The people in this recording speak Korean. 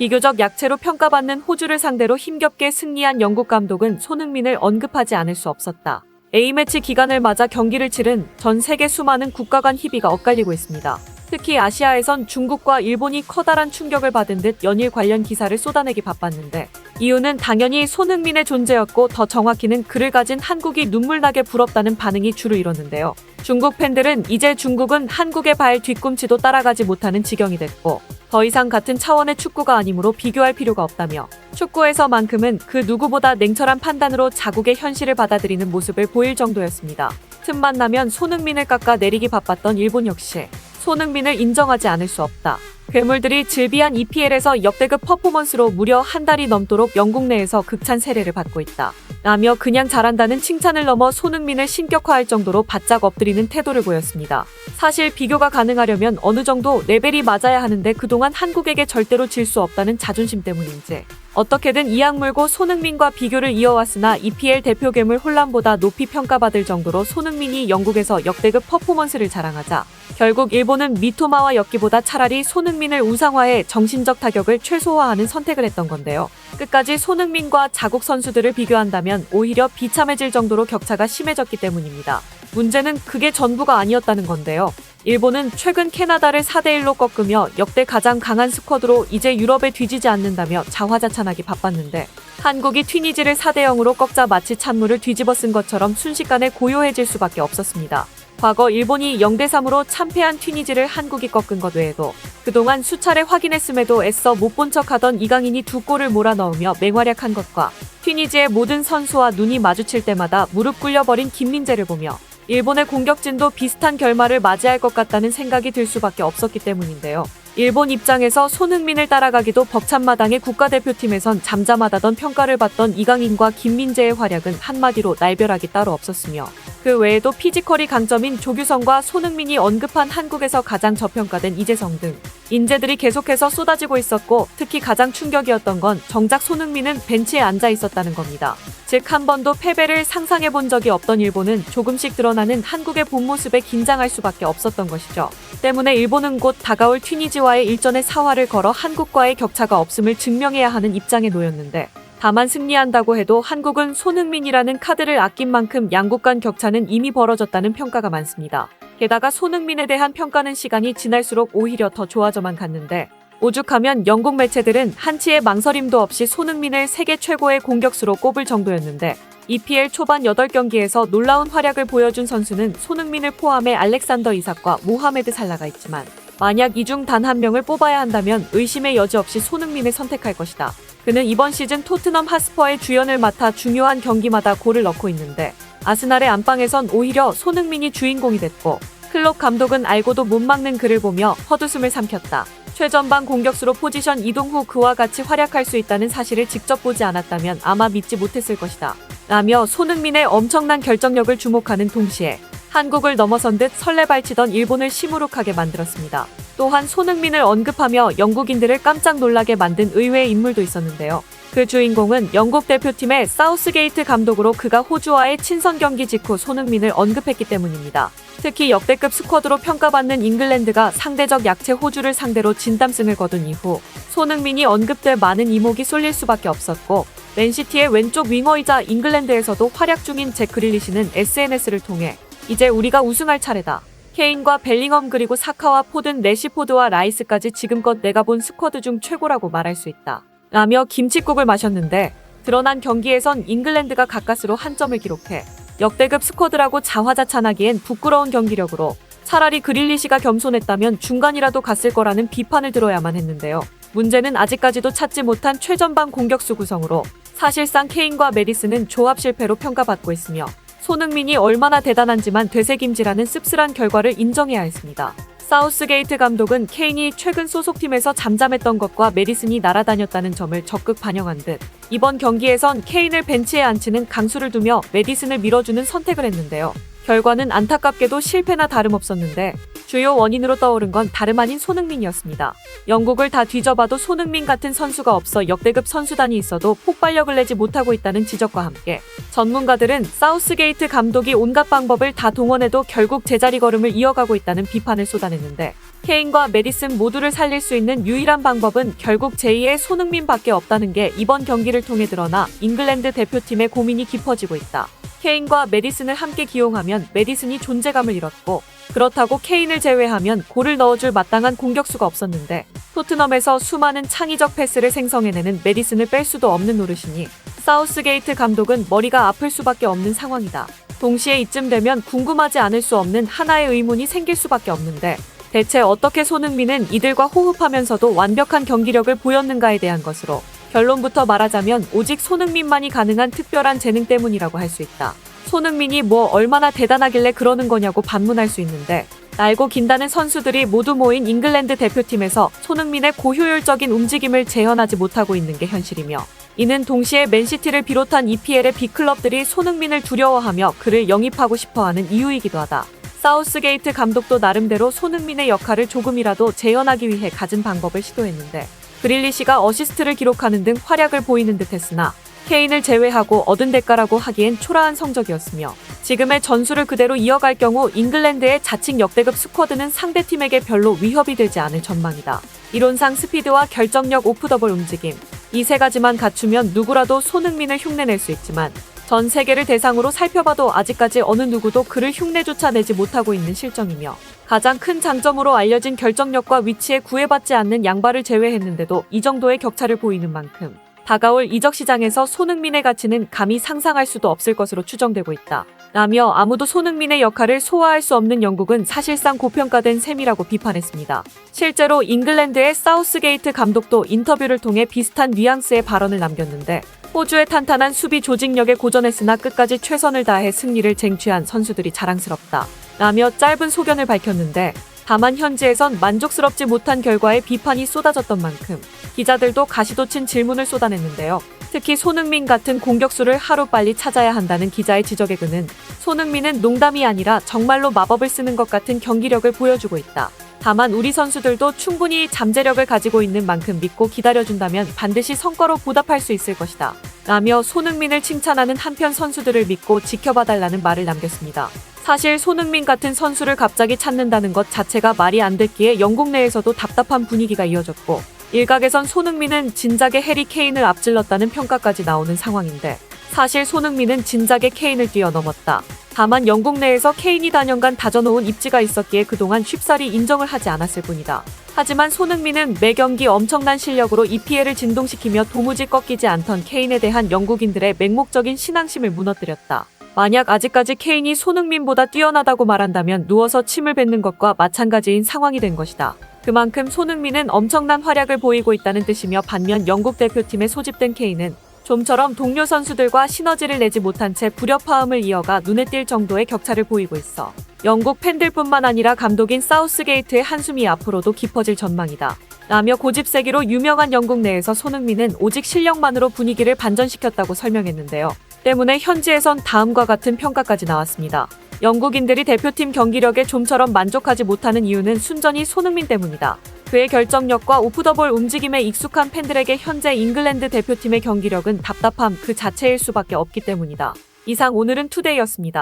비교적 약체로 평가받는 호주를 상대로 힘겹게 승리한 영국 감독은 손흥민을 언급하지 않을 수 없었다. A매치 기간을 맞아 경기를 치른 전 세계 수많은 국가 간 희비가 엇갈리고 있습니다. 특히 아시아에선 중국과 일본이 커다란 충격을 받은 듯 연일 관련 기사를 쏟아내기 바빴는데 이유는 당연히 손흥민의 존재였고 더 정확히는 그를 가진 한국이 눈물나게 부럽다는 반응이 주로 이뤘는데요. 중국 팬들은 이제 중국은 한국의 발 뒤꿈치도 따라가지 못하는 지경이 됐고 더 이상 같은 차원의 축구가 아니므로 비교할 필요가 없다며 축구에서만큼은 그 누구보다 냉철한 판단으로 자국의 현실을 받아들이는 모습을 보일 정도였습니다. 틈만 나면 손흥민을 깎아 내리기 바빴던 일본 역시 손흥민을 인정하지 않을 수 없다. 괴물들이 즐비한 EPL에서 역대급 퍼포먼스로 무려 한 달이 넘도록 영국 내에서 극찬 세례를 받고 있다. 라며 그냥 잘한다는 칭찬을 넘어 손흥민을 신격화할 정도로 바짝 엎드리는 태도를 보였습니다. 사실 비교가 가능하려면 어느 정도 레벨이 맞아야 하는데 그동안 한국에게 절대로 질 수 없다는 자존심 때문인지 어떻게든 이악 물고 손흥민과 비교를 이어왔으나 EPL 대표 괴물 혼란보다 높이 평가받을 정도로 손흥민이 영국에서 역대급 퍼포먼스를 자랑하자 결국 일본은 미토마와 엮기보다 차라리 손흥민을 우상화해 정신적 타격을 최소화하는 선택을 했던 건데요. 끝까지 손흥민과 자국 선수들을 비교한다면 오히려 비참해질 정도로 격차가 심해졌기 때문입니다. 문제는 그게 전부가 아니었다는 건데요. 일본은 최근 캐나다를 4대1로 꺾으며 역대 가장 강한 스쿼드로 이제 유럽에 뒤지지 않는다며 자화자찬하기 바빴는데 한국이 튀니지를 4대0으로 꺾자 마치 찬물을 뒤집어 쓴 것처럼 순식간에 고요해질 수밖에 없었습니다. 과거 일본이 0대3으로 참패한 튀니지를 한국이 꺾은 것 외에도 그동안 수차례 확인했음에도 애써 못 본 척하던 이강인이 두 골을 몰아넣으며 맹활약한 것과 튀니지의 모든 선수와 눈이 마주칠 때마다 무릎 꿇려버린 김민재를 보며 일본의 공격진도 비슷한 결말을 맞이할 것 같다는 생각이 들 수밖에 없었기 때문인데요. 일본 입장에서 손흥민을 따라가기도 벅찬 마당의 국가대표팀에선 잠잠하다던 평가를 받던 이강인과 김민재의 활약은 한마디로 날벼락이 따로 없었으며 그 외에도 피지컬이 강점인 조규성과 손흥민이 언급한 한국에서 가장 저평가된 이재성 등 인재들이 계속해서 쏟아지고 있었고 특히 가장 충격이었던 건 정작 손흥민은 벤치에 앉아 있었다는 겁니다. 즉 한 번도 패배를 상상해 본 적이 없던 일본은 조금씩 드러나는 한국의 본 모습에 긴장할 수밖에 없었던 것이죠. 때문에 일본은 곧 다가올 튀니지와의 일전의 사활을 걸어 한국과의 격차가 없음을 증명해야 하는 입장에 놓였는데 다만 승리한다고 해도 한국은 손흥민이라는 카드를 아낀 만큼 양국 간 격차는 이미 벌어졌다는 평가가 많습니다. 게다가 손흥민에 대한 평가는 시간이 지날수록 오히려 더 좋아져만 갔는데 오죽하면 영국 매체들은 한치의 망설임도 없이 손흥민을 세계 최고의 공격수로 꼽을 정도였는데 EPL 초반 8경기에서 놀라운 활약을 보여준 선수는 손흥민을 포함해 알렉산더 이삭과 모하메드 살라가 있지만 만약 이 중 단 한 명을 뽑아야 한다면 의심의 여지 없이 손흥민을 선택할 것이다. 그는 이번 시즌 토트넘 하스퍼의 주연을 맡아 중요한 경기마다 골을 넣고 있는데 아스날의 안방에선 오히려 손흥민이 주인공이 됐고 클럽 감독은 알고도 못 막는 그를 보며 헛웃음을 삼켰다. 최전방 공격수로 포지션 이동 후 그와 같이 활약할 수 있다는 사실을 직접 보지 않았다면 아마 믿지 못했을 것이다. 라며 손흥민의 엄청난 결정력을 주목하는 동시에 한국을 넘어선 듯 설레발치던 일본을 시무룩하게 만들었습니다. 또한 손흥민을 언급하며 영국인들을 깜짝 놀라게 만든 의외의 인물도 있었는데요. 그 주인공은 영국 대표팀의 사우스게이트 감독으로 그가 호주와의 친선 경기 직후 손흥민을 언급했기 때문입니다. 특히 역대급 스쿼드로 평가받는 잉글랜드가 상대적 약체 호주를 상대로 진땀승을 거둔 이후 손흥민이 언급될 많은 이목이 쏠릴 수밖에 없었고 맨시티의 왼쪽 윙어이자 잉글랜드에서도 활약 중인 잭 그릴리시는 SNS를 통해 이제 우리가 우승할 차례다. 케인과 벨링엄 그리고 사카와 포든 레시포드와 라이스까지 지금껏 내가 본 스쿼드 중 최고라고 말할 수 있다. 라며 김치국을 마셨는데 드러난 경기에선 잉글랜드가 가까스로 한 점을 기록해 역대급 스쿼드라고 자화자찬하기엔 부끄러운 경기력으로 차라리 그릴리시가 겸손했다면 중간이라도 갔을 거라는 비판을 들어야만 했는데요. 문제는 아직까지도 찾지 못한 최전방 공격수 구성으로 사실상 케인과 메디스는 조합 실패로 평가받고 있으며 손흥민이 얼마나 대단한지만 되새김질하는 씁쓸한 결과를 인정해야 했습니다. 사우스게이트 감독은 케인이 최근 소속팀에서 잠잠했던 것과 메리슨이 날아다녔다는 점을 적극 반영한 듯 이번 경기에선 케인을 벤치에 앉히는 강수를 두며 메디슨을 밀어주는 선택을 했는데요. 결과는 안타깝게도 실패나 다름없었는데 주요 원인으로 떠오른 건 다름 아닌 손흥민이었습니다. 영국을 다 뒤져봐도 손흥민 같은 선수가 없어 역대급 선수단이 있어도 폭발력을 내지 못하고 있다는 지적과 함께 전문가들은 사우스게이트 감독이 온갖 방법을 다 동원해도 결국 제자리 걸음을 이어가고 있다는 비판을 쏟아냈는데 케인과 메디슨 모두를 살릴 수 있는 유일한 방법은 결국 제2의 손흥민밖에 없다는 게 이번 경기를 통해 드러나 잉글랜드 대표팀의 고민이 깊어지고 있다. 케인과 메디슨을 함께 기용하면 메디슨이 존재감을 잃었고 그렇다고 케인을 제외하면 골을 넣어줄 마땅한 공격수가 없었는데 토트넘에서 수많은 창의적 패스를 생성해내는 메디슨을 뺄 수도 없는 노릇이니 사우스게이트 감독은 머리가 아플 수밖에 없는 상황이다. 동시에 이쯤 되면 궁금하지 않을 수 없는 하나의 의문이 생길 수밖에 없는데 대체 어떻게 손흥민은 이들과 호흡하면서도 완벽한 경기력을 보였는가에 대한 것으로 결론부터 말하자면 오직 손흥민만이 가능한 특별한 재능 때문이라고 할 수 있다. 손흥민이 뭐 얼마나 대단하길래 그러는 거냐고 반문할 수 있는데 날고 긴다는 선수들이 모두 모인 잉글랜드 대표팀에서 손흥민의 고효율적인 움직임을 재현하지 못하고 있는 게 현실이며 이는 동시에 맨시티를 비롯한 EPL의 빅클럽들이 손흥민을 두려워하며 그를 영입하고 싶어하는 이유이기도 하다. 사우스게이트 감독도 나름대로 손흥민의 역할을 조금이라도 재현하기 위해 갖은 방법을 시도했는데 그릴리시가 어시스트를 기록하는 등 활약을 보이는 듯했으나 케인을 제외하고 얻은 대가라고 하기엔 초라한 성적이었으며 지금의 전술을 그대로 이어갈 경우 잉글랜드의 자칭 역대급 스쿼드는 상대팀에게 별로 위협이 되지 않을 전망이다. 이론상 스피드와 결정력 오프더볼 움직임 이 세 가지만 갖추면 누구라도 손흥민을 흉내낼 수 있지만 전 세계를 대상으로 살펴봐도 아직까지 어느 누구도 그를 흉내조차 내지 못하고 있는 실정이며 가장 큰 장점으로 알려진 결정력과 위치에 구애받지 않는 양발을 제외했는데도 이 정도의 격차를 보이는 만큼 다가올 이적 시장에서 손흥민의 가치는 감히 상상할 수도 없을 것으로 추정되고 있다. 라며 아무도 손흥민의 역할을 소화할 수 없는 영국은 사실상 고평가된 셈이라고 비판했습니다. 실제로 잉글랜드의 사우스게이트 감독도 인터뷰를 통해 비슷한 뉘앙스의 발언을 남겼는데 호주의 탄탄한 수비 조직력에 고전했으나 끝까지 최선을 다해 승리를 쟁취한 선수들이 자랑스럽다. 라며 짧은 소견을 밝혔는데 다만 현지에선 만족스럽지 못한 결과에 비판이 쏟아졌던 만큼 기자들도 가시도친 질문을 쏟아냈는데요. 특히 손흥민 같은 공격수를 하루빨리 찾아야 한다는 기자의 지적에 그는 손흥민은 농담이 아니라 정말로 마법을 쓰는 것 같은 경기력을 보여주고 있다. 다만 우리 선수들도 충분히 잠재력을 가지고 있는 만큼 믿고 기다려준다면 반드시 성과로 보답할 수 있을 것이다. 라며 손흥민을 칭찬하는 한편 선수들을 믿고 지켜봐달라는 말을 남겼습니다. 사실 손흥민 같은 선수를 갑자기 찾는다는 것 자체가 말이 안 됐기에 영국 내에서도 답답한 분위기가 이어졌고 일각에선 손흥민은 진작에 해리 케인을 앞질렀다는 평가까지 나오는 상황인데 사실 손흥민은 진작에 케인을 뛰어넘었다. 다만 영국 내에서 케인이 단연간 다져놓은 입지가 있었기에 그동안 쉽사리 인정을 하지 않았을 뿐이다. 하지만 손흥민은 매 경기 엄청난 실력으로 EPL을 진동시키며 도무지 꺾이지 않던 케인에 대한 영국인들의 맹목적인 신앙심을 무너뜨렸다. 만약 아직까지 케인이 손흥민보다 뛰어나다고 말한다면 누워서 침을 뱉는 것과 마찬가지인 상황이 된 것이다. 그만큼 손흥민은 엄청난 활약을 보이고 있다는 뜻이며 반면 영국 대표팀에 소집된 케인은 좀처럼 동료 선수들과 시너지를 내지 못한 채 불협화음을 이어가 눈에 띌 정도의 격차를 보이고 있어 영국 팬들뿐만 아니라 감독인 사우스게이트의 한숨이 앞으로도 깊어질 전망이다. 라며 고집세기로 유명한 영국 내에서 손흥민은 오직 실력만으로 분위기를 반전시켰다고 설명했는데요. 때문에 현지에선 다음과 같은 평가까지 나왔습니다. 영국인들이 대표팀 경기력에 좀처럼 만족하지 못하는 이유는 순전히 손흥민 때문이다. 그의 결정력과 오프더볼 움직임에 익숙한 팬들에게 현재 잉글랜드 대표팀의 경기력은 답답함 그 자체일 수밖에 없기 때문이다. 이상 오늘은 투데이였습니다.